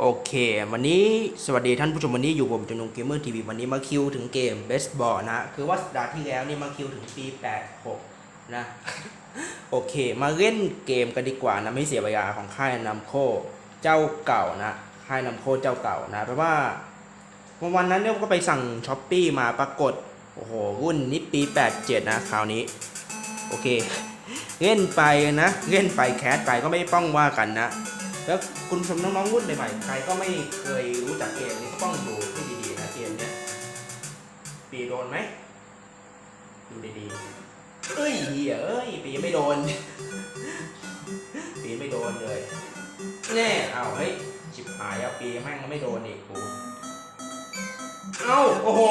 โอเค วันนี้สวัสดีท่านผู้ชมวันนี้อยู่ผมจนงเกมเมอร์ทีวีวันนี้มาคิวถึงเกมเบสบอลนะคือว่าสัปดาห์ที่แล้วนี่มาคิวถึงปี 86 นะ โอเค มาเล่นเกมกันดีกว่านะ ไม่เสียเวลาของค่ายนำโคเจ้าเก่านะ ค่ายนำโคเจ้าเก่านะ เพราะว่าวันวันนั้นเนี่ยก็ไปสั่งช้อปปี้มาปรากฏ โอ้โหรุ่นนี้ปี 87 นะคราวนี้ โอเค เล่นไปนะ เล่นไปแคสไปก็ไม่ต้องว่ากันนะ แล้วคุณผู้ชมน้องๆรุ่นใหม่ๆใครก็ไม่เคยรู้จักเกมนี้ก็ต้องดูให้ดีๆนะเกมเนี้ยปีโดนไหมดูดีๆเอ้ยเหี้ยเอ้ยปีไม่โดน ปีไม่โดนเลยแน่เอาเฮ้ยชิบหายอะปีแม่งไม่โดนอีกกูเอ้าโอ้โห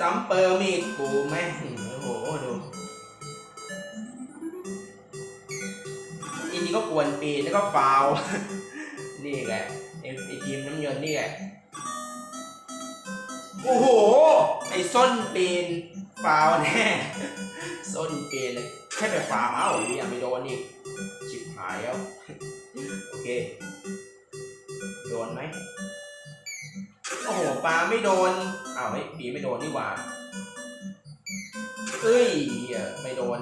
ซ้ำเปิร์มอีกกูแม่ง อีนี่ก็กวนปีนี่ก็ฟาวนี่แหละไอ้ไอ้ทีมน้ำเงินนี่แหละโอ้โห ไอ้ส้นปีนฟาวแน่ส้นปีนเลยแค่ไปฟาวเอ้าอย่าไม่โดนอีกชิบหายแล้วโอเค โดนไหมโอ้โหปลาไม่โดนอ้าวไอ้ปีไม่โดนนี่หว่าเอ้ยไม่โดน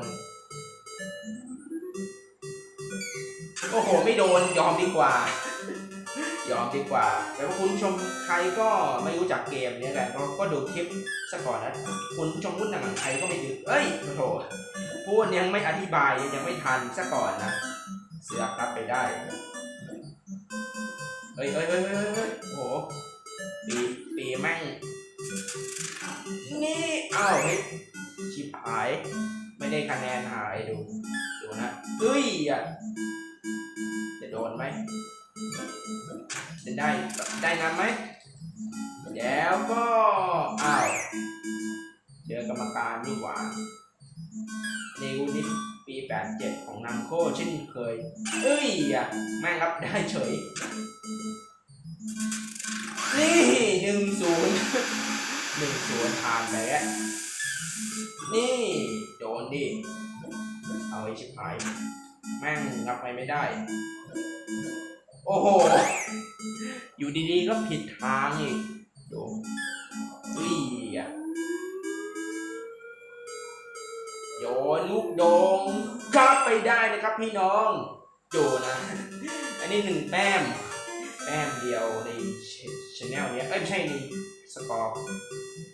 อ้โหไม่โดนยอมดีกว่า ยอมดีกว่า แล้วคุณชมใครก็ไม่รู้จักเกมเนี้แหละก็ก็ดูคลิปซะก่อนนะ คุณชมพูดหนังใครก็ไม่ดูเอ้ยโอ้โถพูดยังไม่อธิบายยังไม่ทันซะก่อนนะ เสือกรับไปได้เฮ้ยเฮ้ยเฮ้ยเฮ้ยเฮ้ยโอ้โหปีปีแม่ง นี่อ้าวเฮ้ยชิบหาย ไม่ได้คะแนนหายดู ดูนะเฮ้ยอะ ดนไหมจะได้ได้นำไหมแล้วก็อ้าวเจอกรรมการดีกว่านิวนิดปี87ของนำโคเช่นเคย เอ้ยอะแม่งรับได้เฉย นี่หนึ่งศูนย์หนึ่งศูนย์ผ่านไปแล้วนี่ โดนดิ เอาไอ้ชิบหาย แม่งรับไปไม่ได้โอ้โห อยู่ดีๆก็ผิดทางอีกดูอุ้ยอะโยนลูกโดงกลับไปได้นะครับพี่น้องโจนะ อันนี้หนึ่งแต้ม แต้มเดียวในชแนลเนี้ย เอ้ยไม่ใช่ในสกอร์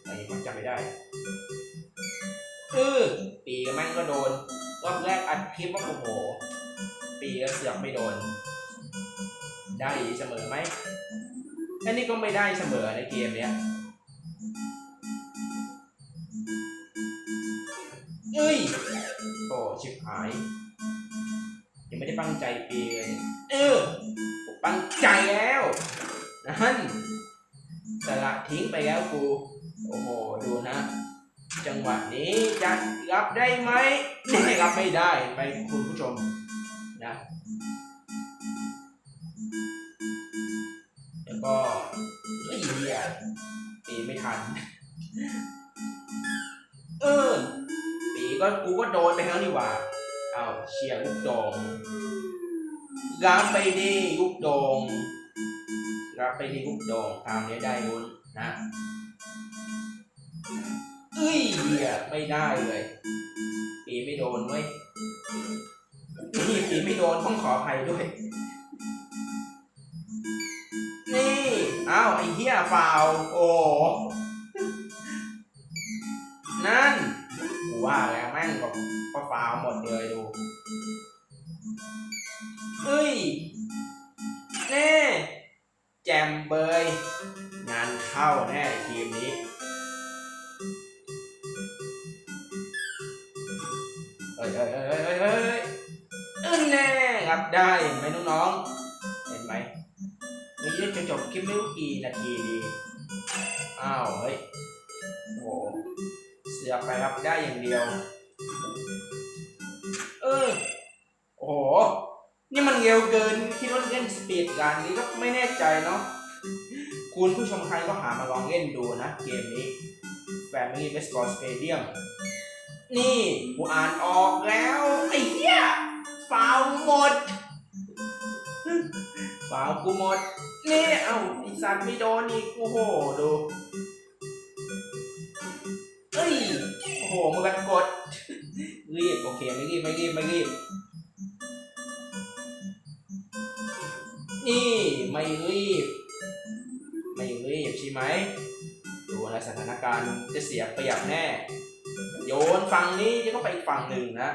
อะไรผมจำไม่ได้เออปีกับแม่งก็โดนรอบแรกอัดคลิปว่าโอ้โห ปีก็เสือกไม่โดน ได้เสมอไหมอันนี้ก็ไม่ได้เสมอในเกมเนี้ยเอ้ยโอ้ชิบหาย ยังไม่ได้ตั้งใจปีเลยเออผมตั้งใจแล้วนั่นสละทิ้งไปแล้วกู โอ้โห ดูนะ จังหวะนี้จะรับได้ไหมไม่รับไม่ได้ไปคุณผู้ชม นะแล้วก็ไอ้เหี้ยตีไม่ทัน เออ ตีก็กูก็โดนไปแล้วนี่หว่าเอาเชียร์ลูกโดงรับไปดีลูกโดงรับไปดีลูกโดงตามนี้ได้บุญนนะเอ้ยเหี้ยไม่ได้เลย ปีไม่โดนเว้ยนี่ปีไม่ ต้องขออภัยด้วย นี่อ้าวไอ้เหี้ยฟาวโอ้นั่นกูว่าแล้วแม่งก็เปล่าวหมดเลยดูเฮ้ย ดูนะเกมนี้ Family Baseball Stadium นี่กูอ่านออกแล้ว ไอ้เหี้ยฟาวหมดฟาวกูหมด นี่เอ้าไอสัตว์ไม่โดนอีกโอ้โหดูเอ้ยโอ้โหมันกันกด รีบ โอเค ไม่รีบ ไม่รีบ ไม่รีบ นี่ ไม่รีบ ไม่รีบใช่ไหม ดูในสถานการณ์จะเสียเปรียบแน่ โยนฝั่งนี้จะต้องไปอีกฝั่งหนึ่งนะ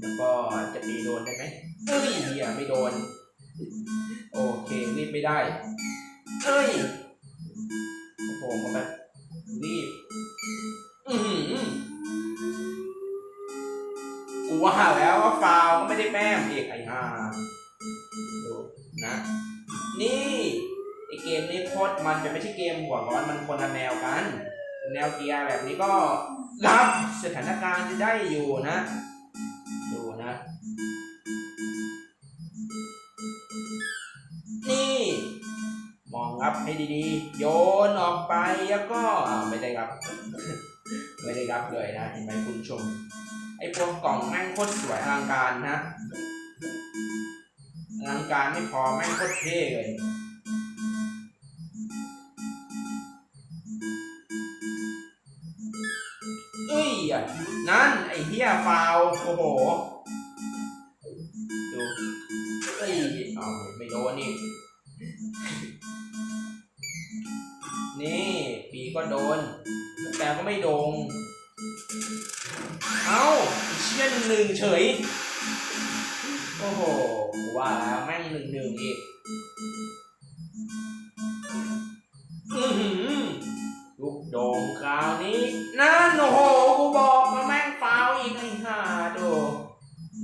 แล้วก็จะปีโดนได้ไหมเอ้ยเหี้ยไม่โดน โอเครีบไม่ได้เอ้ยโอ้โหมันแบบรีบอือหือกูว่าแล้วว่าฟาว มันจะไม่ใช่เกมหัวร้อนมันคนละแนวกัน แนวเกียร์แบบนี้ก็รับสถานการณ์จะได้อยู่นะ ดูนะ นี่ มองรับให้ดีๆ โยนออกไปแล้วก็ไม่ได้รับ ไม่ได้รับเลยนะเห็นไหมคุณชม ไอ้พวกกล่องแม่งโคตรสวยอลังการนะอลังการไม่พอแม่งโคตรเท่เลย ยอะนั่น ไอ้เฮียฟาวโอ้โห ดูเอ้ยเอาไม่โดนนี่ นี่ปีก็โดน แต่ก็ไม่โดง เอ้าเชี่ยหนึ่งหนึ่งเฉย โอ้โหว่าแล้วแม่งหนึ่งหนึ่งอีก โด่งคราวนี้นั่นโอ้โหกูบอกมาแม่งฟาวอีกไอ้ห่าดู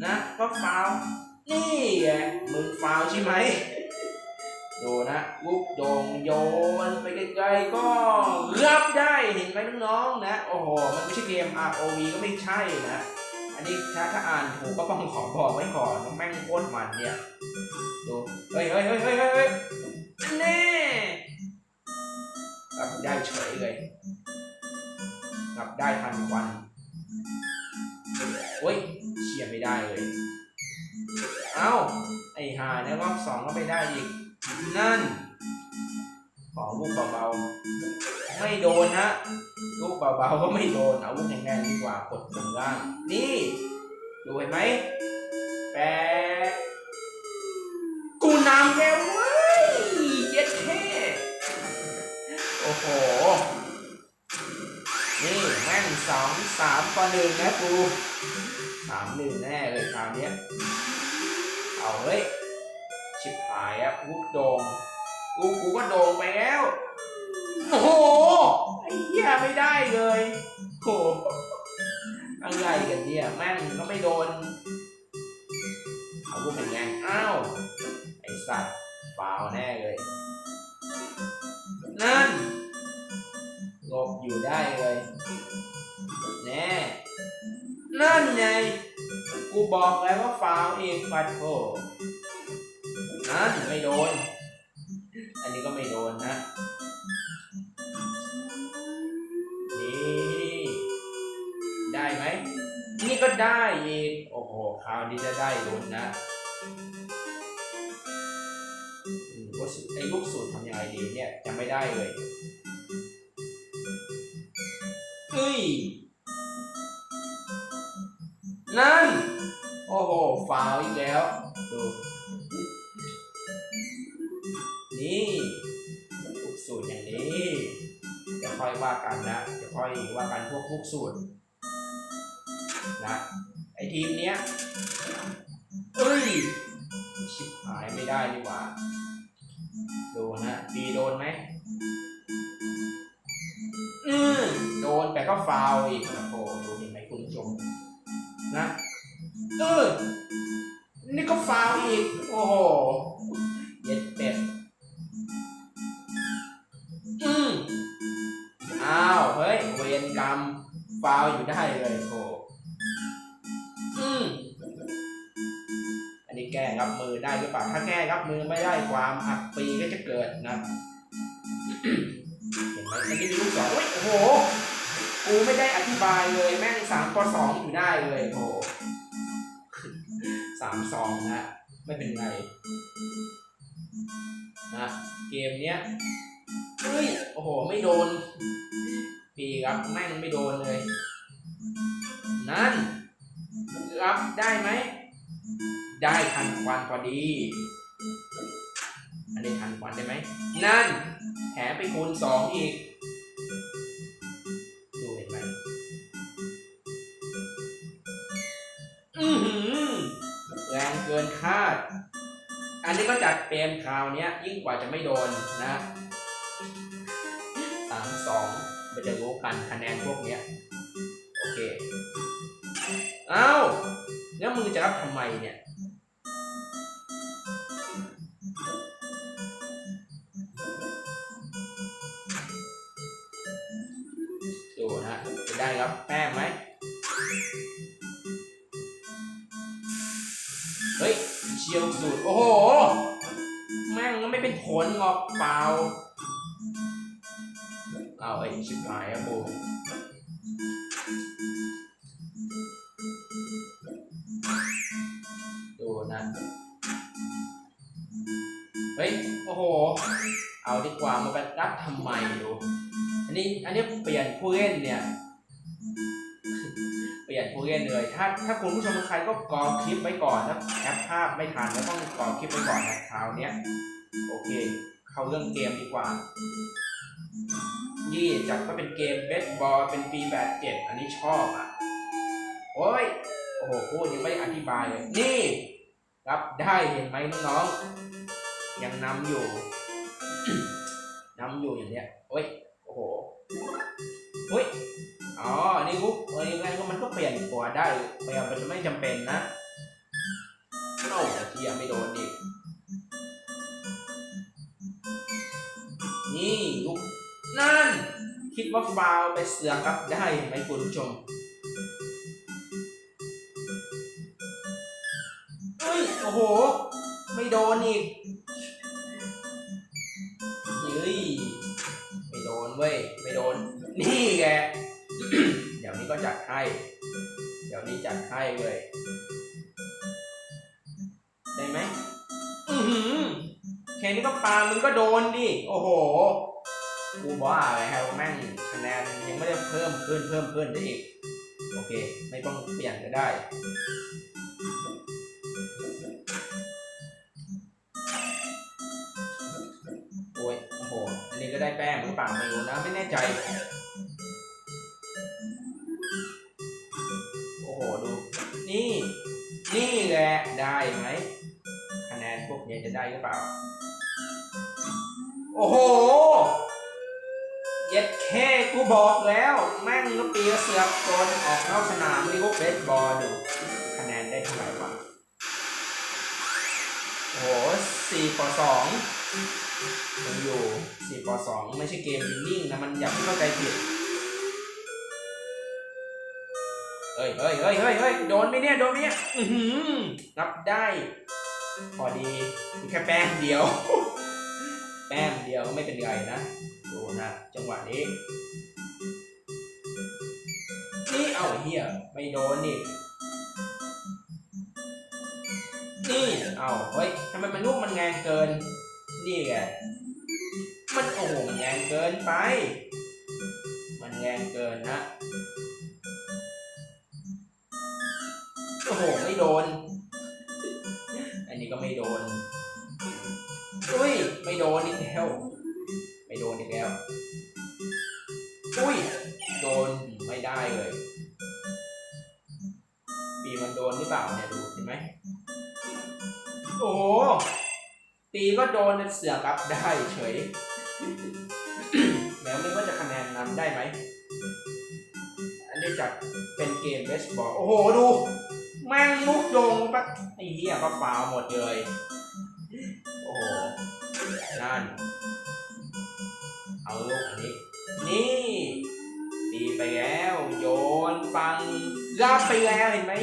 นะก็ฟาวนี่แหละมึงฟาวใช่ไหมดูนะลูกโด่งโยนไปไกลๆก็รับได้เห็นไหมน้องๆนะ โอ้โห มันไม่ใช่เกม ROV ก็ไม่ใช่นะ อันนี้ถ้าถ้าอ่านถูกก็ต้องขอบอกไว้ก่อนว่าแม่งโคตรมันเนี่ย ดู เฮ้ยเฮ้ยเฮ้ยเฮ้ยเฮ้ยเฮ้ยแน่ รับได้เฉยเลยรับได้ทันควันเฮ้ยเชียร์ไม่ได้เลย เอ้า ไอ้ห่าเนี่ยรอบสองก็ไปได้อีก นั่น ขอลูกเบาๆ ไม่โดนฮะ ลูกเบาๆก็ไม่โดน เอาลูกแน่นๆดีกว่ากดตรงล่าง นี่ดูเห็นไหมแปะกูน้ำแล้ว อ้โห นี่แม่งสองสามต่อหนึ่งนะกูสามหนึ่งแน่เลยคราวนี้เอาเฮ้ย ชิบหายอะลูกโดงลูกกูก็โดงไปแล้ว โอ้โหไอ้เหี้ยไม่ได้เลยโอ้โหอะไรกันเนี่ยแม่งก็ไม่โดน เอาลูกเป็นไง อ้าว ไอ้สัตว์ฟาวแน่เลย นั่น อยู่ได้เลยแน่นั่นไง กูบอกแล้วว่าฟาวเองปัดโถนั่นไม่โดน อันนี้ก็ไม่โดนนะ นี่ ได้ไหม นี่ก็ได้อีก โอ้โห คราวนี้จะได้ลุ้นนะไอ้ลูกสูตรทำยังไงดีเนี่ยยังไม่ได้เลย ฮ้ย นั่น โอ้โหฟาวอีกแล้ว ดู นี่ลูกสูตรอย่างนี้เดี๋ยวค่อยว่ากันนะเดี๋ยวค่อยว่ากันพวกลูกสูตรนะไอทีมเนี้ยเอ้ย ชิบหายไม่ได้ดีกว่า ดูนะปีโดนไหม ฟาวอีกโอ้โหดูเห็นไหมคุณผู้ชมนะเออนี่ก็ฟาวอีก โอ้โหเย็ดเป็ดอืมอ้าว เฮ้ย เวรกรรม ฟาวอยู่ได้เลยโถอืมอันนี้แก้รับมือได้หรือเปล่า ถ้าแก้รับมือไม่ได้ความอักปีก็จะเกิดนะ เห็นไหมอันนี้มีลูกศรอุ้ยโอ้โห กูไม่ได้อธิบายเลยแม่งสามต่อสองอยู่ได้เลยโอ้โหสามสองนะไม่เป็นไรนะเกมเนี้ยเฮ้ยโอ้โหไม่โดนปีครับแม่งไม่โดนเลย นั่นรับได้ไหม ได้ทันควันพอดี อันนี้ทันควันได้ไหม นั่นแถมไปคูณสองอีก อันนี้ก็จัดเป็นคราวนี้ยิ่งกว่าจะไม่โดนนะสามสองมันจะรู้กันคะแนนพวกเนี้ยโอเค เอ้าแล้วมึงจะรับทำไมเนี่ย อ้โห แม่งก็ไม่เป็นผลงอกเปล่า เอาไอ้ชิบหายอะบูดูนะเฮ้ย โอ้โห เอาดีกว่ามาไปรับทำไมดู อันนี้ อันนี้เปลี่ยนผู้เล่นเนี่ย ยนผู้เล่นเลยถ้าถ้าคุณผู้ชมใครก็กรอคลิปไว้ก่อนนะแคปภาพไม่ทันแล้วต้องกรอคลิปไว้ก่อนนะคราวเนี้ยโอเค เข้าเรื่องเกมดีกว่านี่จัดก็เป็นเกมเบสบอลเป็นปีแบบเจ็ดอันนี้ชอบอะโอ้ยโอ้โหพูดยังไม่ได้อธิบายเลยนี่ รับได้เห็นไหมน้องๆยังนำอยู่นำอยู่อย่างเนี้ยโอ้ย วได้เปลี่มันไม่จำเป็นนะโอ้แต่ที่ยังไม่โดนดินี่ลุกนั่น คิดว่าฟาวไปเสือกับได้ไหมคุณผู้ชมเฮ้ยโอ้โห ไม่โดนอีกเฮ้ยไม่โดนเว้ย ไม่โดน นี่แก เดี๋ยวนี้ก็จัดให้ ดี๋ยวนี้จัดให้เลยได้ไหมอือหือแค่นี้ก็ปามึงก็โดนดิ โอ้โห กูบ้าเลยครับแม่งคะแนนยังไม่ได้เพิ่มขึ้นเพิ่มขึ้นได้อีก โอเค ไม่ต้องเปลี่ยนก็ได้ โอ้ย โอ้โห อันนี้ก็ได้แป้งหรือเปล่าไม่รู้นะ ไม่แน่ใจ แนนพวกนี้จะได้หรือเปล่า โอ้โห เย็ดแค่กูบอกแล้ว แม่งก็ปีเสือกโดนออกนอกสนามนี่พวกเบสบอลดูคะแนนได้เท่าไหร่วะ โอ้โหสี่ต่อสองยังอยู่สี่ต่อสองไม่ใช่เกมนนิ่งนะมันอย่าเพิ่งเข้าใจผิดเฮ้ยเฮ้ยเฮ้ยเฮ้ยเฮ้ยโดนไหมเนี่ย โดนไหมเนี่ย อือหือรับได้ พอดีมีแค่แป้งเดียว แป้งเดียวก็ไม่เป็นไรนะดูนะจังหวะนี้นี่เอาเฮียไม่โดนนี่นี่เอาเฮ้ยทำไมมันลูกมันแรงเกิน นี่ไงมันโอ้โหมันแรงเกินไป มันแรงเกินนะโอ้โหไม่โดน ไม่โดน อุ้ย ไม่โดนอีกแล้ว ไม่โดนอีกแล้ว อุ้ย โดนไม่ได้เลยปีมันโดนหรือเปล่าเนี่ยดูเห็นไหมโอ้โห ตีก็โดนเสือกรับได้เฉย แล้วไม่ว่าจะคะแนนนำได้ไหม อันนี้จัดเป็นเกมเบสบอล โอ้โห ดู แม่งลุกโดง ปะไอ้เหี้ยก็ฟาวหมดเลย โอ้โห นั่น เอาลูกอันนี้ นี่ตีไปแล้ว โยนฟังรับไปแล้วเห็นไหม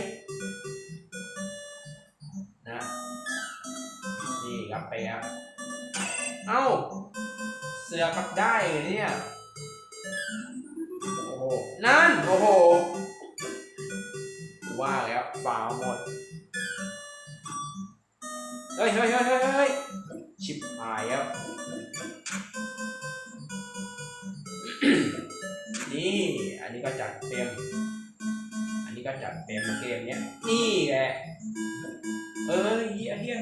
นะ นี่รับไปแล้ว เอ้า เสือกับได้เลยเนี่ย โอ้โห นั่น โอ้โหว่าแล้วฟาวหมด เฮ้ยเฮ้ยเฮ้ยเฮ้ยเฮ้ยชิบหายแล้ว นี่ อันนี้ก็จัดเต็ม อันนี้ก็จัดเต็มเกมเนี้ย นี่แหละ เอ้ยเฮียเฮีย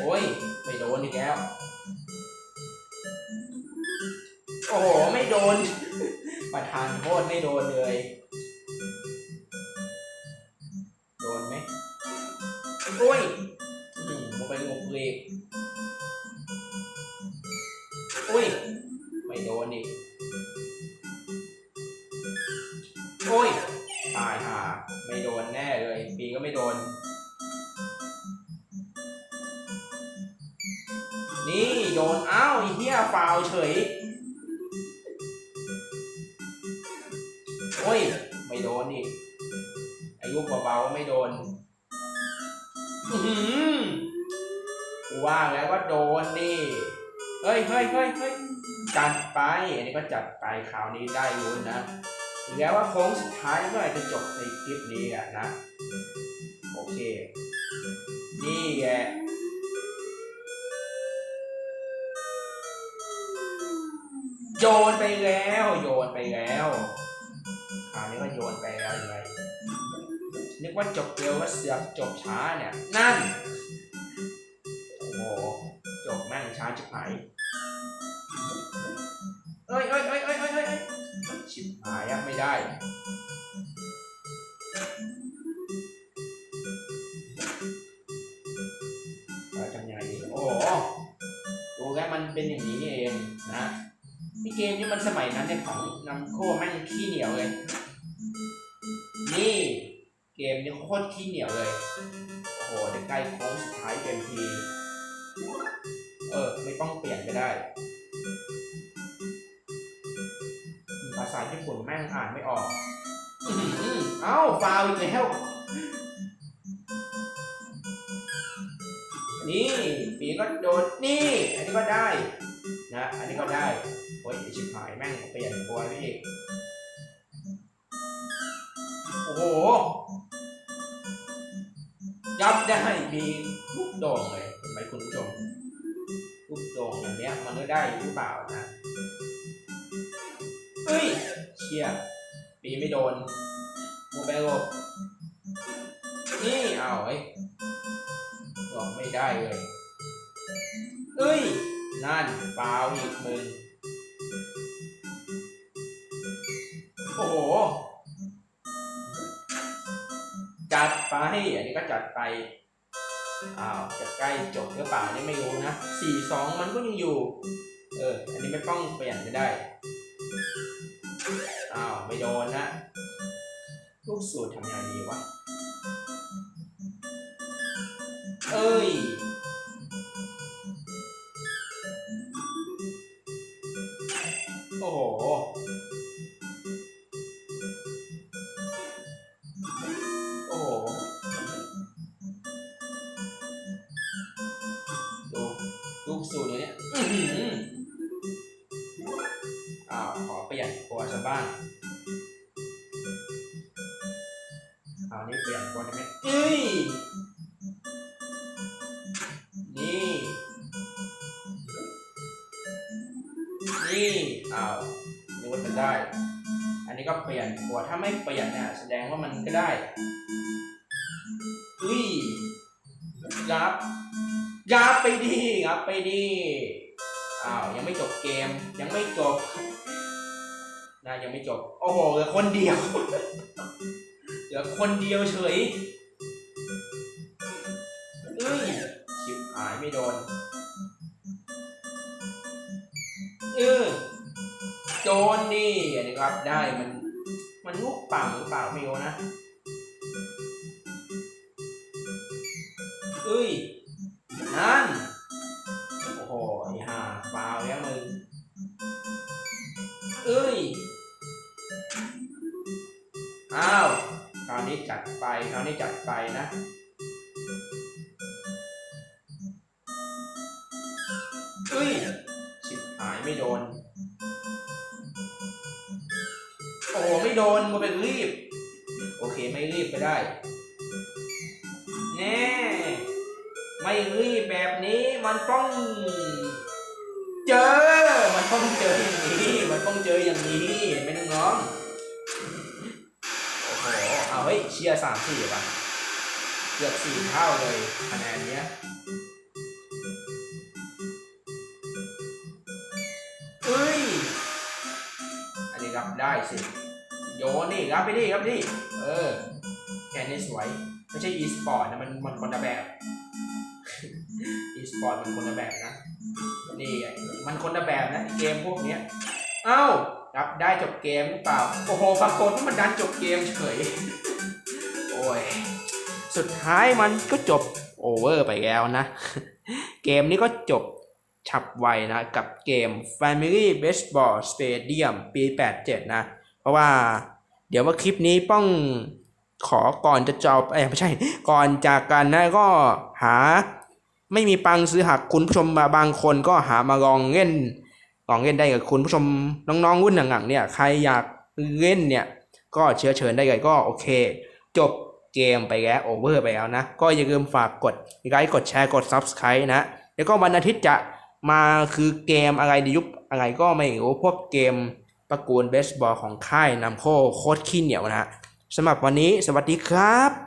โอ้ย ไม่โดนอีกแล้ว โอ้โห ไม่โดน ประธานโทษไม่โดนเลย เบาๆไม่โดนอื้อหือกูว่าแล้วว่าโดนนี่เฮ้ยเฮ้ยเฮ้ยเฮ้ยจัดไป อันนี้ก็จัดไปคราวนี้ได้ลุ้นนะถึงแม้ว่าโค้งสุดท้ายเมื่อไหร่จะจบในคลิปนี้อะนะ โอเค นี่แกโยนไปแล้ว โยนไปแล้วคราวนี้ก็โยนไปแล้วยังไง นึกว่าจบเร็วว่าเสือกจบช้าเนี่ย นั่น โอ้โหจบแม่งช้าจิบหายเอ้ยเอ้ยเอ้ยเอ้ยเอ้ยเอ้ยชิบหายอะไม่ได้เราทำยังไงดีโอ้โหดูแล้วมันเป็นอย่างนี้เองนะนี่เกมนี้มันสมัยนั้นเนี่ยของนำโค้แม่งขี้เหนียวเลย โคตรขี้เหนียวเลย โอ้โหจะใกล้โค้งสุดท้ายเต็มที เออ ไม่ต้องเปลี่ยนก็ได้ ภาษาญี่ปุ่นแม่งอ่านไม่ออก เอ้าฟาวอีกแล้วนี่ปีก็โดนนี่ อันนี้ก็ได้นะ อันนี้ก็ได้โอ้ยไอชิบหายแม่งเปลี่ยนตัวไปอีกโอ้โห ได้มีลูกโด่งเลยเห็นไหมคุณผู้ชมลูกโด่งอย่างเนี้ยมันก็ได้หรือเปล่านะเฮ้ยเชี่ยปีไม่โดนโมเบโลนี่เอาไอ้ยบอกไม่ได้เลยเอ้ยนั่นฟาอีกมึงโอ้ ไป อันนี้ก็จัดไป อ้าวจะใกล้จบหรือเปล่านี่ไม่รู้นะสี่สองมันก็ยังอยู่ เออ อันนี้ไม่ต้องเปลี่ยนก็ได้ อ้าวไม่โดนนะ ลูกสูตรทำยังไงดีวะ เอ้ย จื้ยนี่นี่อ้าวนึกว่าจะได้ อันนี้ก็เปลี่ยนตัวถ้าไม่เปลี่ยนเนี่ยแสดงว่ามันก็ได้อุ้ยยับยับไปดียับไปดีอ้าวยังไม่จบเกมยังไม่จบนะยังไม่จบ โอ้โหเหลือคนเดียว เหลือคนเดียวเฉย โดน เออโดนนี่อันนี้ครับได้มัน มันลูกปังหรือเปล่าไม่รู้นะ สามสี่ป่ะ เกือบสี่เท่าเลยคะแนนเนี้ยเอ้ย อันนี้รับได้สิ โยนนี่รับไปดิรับไปดิเออ แค่นี้สวย ไม่ใช่ e-sport นะมันมันคนละแบบ e-sport มันคนละแบบนะ นี่ไงมันคนละแบบนะเกมพวกเนี้ย เอ้ารับได้จบเกมหรือเปล่า โอ้โหปรากฏว่ามันดันจบเกมเฉย ย สุดท้ายมันก็จบโอเวอร์ไปแล้วนะ เกมนี้ก็จบฉับไวนะ กับเกม Family Baseball Stadium ปี 87 นะ เพราะว่าเดี๋ยวว่าคลิปนี้ป้องขอก่อนจะจบเอ้ไม่ใช่ ก่อนจากกันนะก็หาไม่มีปังซื้อหักคุณผู้ชมมาบางคนก็หามาลองเล่นลองเล่นได้กับคุณผู้ชมน้องๆรุ่นหลังๆเนี่ยใครอยากเล่นเนี่ยก็เชื้อเชิญได้เลยก็โอเค จบ เกมไปแล้วโอเวอร์ไปแล้วนะ ก็อย่าลืมฝากกดไลค์กดแชร์กด Subscribe นะ แล้วก็วันอาทิตย์จะมาคือเกมอะไรในยุคอะไรก็ไม่รู้พวกเกมประกูลเบสบอลของค่ายนำโคโคตรขี้เหนียวนะฮะสำหรับวันนี้สวัสดีครับ